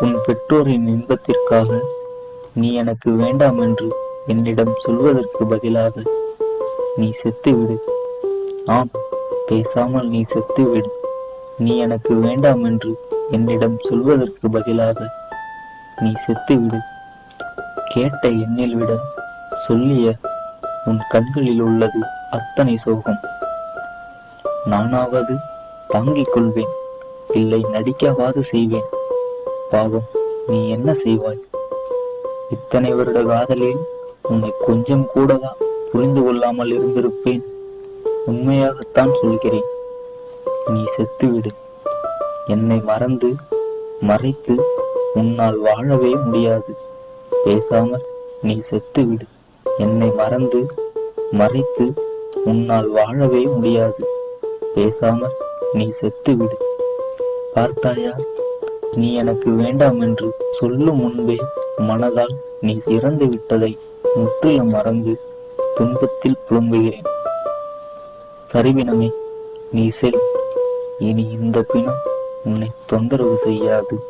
உன் பெற்றோரின் இன்பத்திற்காக நீ எனக்கு வேண்டாம் என்று என்னிடம் சொல்வதற்கு பதிலாக நீ செத்துவிடு. ஆம் பேசாமல் நீ செத்துவிடு. நீ எனக்கு வேண்டாம் என்று என்னிடம் சொல்வதற்கு பதிலாக நீ செத்துவிடு. கேட்ட எண்ணில் விட சொல்லிய உன் கண்களில் உள்ளது அத்தனை சோகம். நானாவது தாங்கிக் கொள்வேன் இல்லை நடிக்கவாது செய்வேன். பாவம் நீ என்ன செய்வாய்? இத்தனை வருட காதலில் உன்னை கொஞ்சம் கூடவா புரிந்து கொள்ளாமல் இருந்திருப்பேன். உண்மையாகத்தான் சொல்கிறேன். நீ செத்துவிடு. என்னை மறந்து மறைத்து உன்னால் வாழவே முடியாது. பேசாமல் நீ செத்துவிடு. என்னை மறந்து மறைத்து உன்னால் வாழவே முடியாது. பேசாமல் நீ செத்துவிடு. பார்த்தாயா? நீ எனக்கு வேண்டாம் என்று சொல்லும் முன்பே மனதால் நீ இறந்து விட்டதை முற்றிலும் மறந்து துன்பத்தில் புலம்புகிறேன். சரிவினமே நீ செல். இனி இந்த பிணம் உன்னை தொந்தரவு செய்யாது.